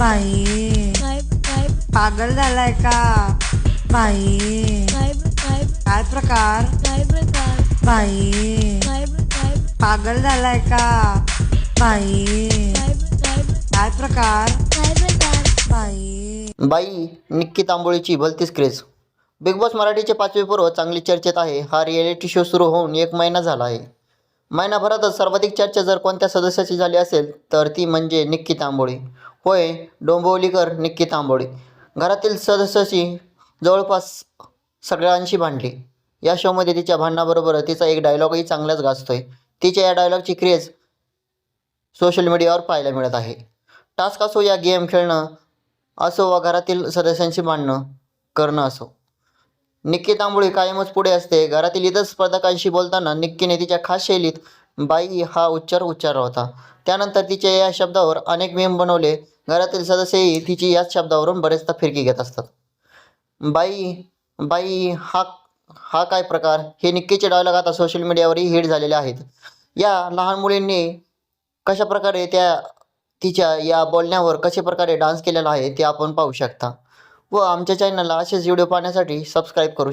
बाई. पागल झालाय का? बाई. काय प्रकार? बाई. पागल झालाय का? बाई. काय प्रकार? काय प्रकार बाई. बाई निक्की तांबोळीची भलतीच क्रेज बिग बॉस मराठीचे पाचवे पर्व चांगली चर्चेत आहे. हा रिॲलिटी शो सुरू होऊन एक महिना झाला आहे. महिनाभरातच सर्वाधिक चर्चा जर कोणत्या सदस्याची झाली असेल तर ती म्हणजे निक्की तांबोळी. होय डोंबिवलीकर निक्की तांबोळी. घरातील सदस्याशी जवळपास सगळ्यांशी भांडली. या शोमध्ये तिच्या भांडणाबरोबर तिचा एक डायलॉगही चांगलाच गाजतोय. तिच्या या डायलॉगची क्रेज सोशल मीडियावर पाहायला मिळत आहे. टास्क असो या गेम खेळणं असो वा घरातील सदस्यांशी भांडणं करणं असो. निक्की तांबोळी कायमच पुढे असते. घरातील इतर स्पर्धकांशी बोलताना निक्कीने तिच्या खास शैलीत बाई हा उच्चार उच्चारला होता. त्यानंतर तिच्या या शब्दावर अनेक मेम बनवले. घरातील सदस्यही तिची याच शब्दावरून बरेचदा फिरकी घेत असतात. बाई बाई हा हा काय प्रकार? हे निक्कीचे डायलॉग आता सोशल मीडियावरही हिट झालेले आहेत. या लहान मुलींनी कशा प्रकारे त्या तिच्या या बोलण्यावर कशा प्रकारे डान्स केलेला आहे ते आपण पाहू शकता. व आमच्या चॅनलला असेच व्हिडिओ पाहण्यासाठी सबस्क्राईब करू शकता.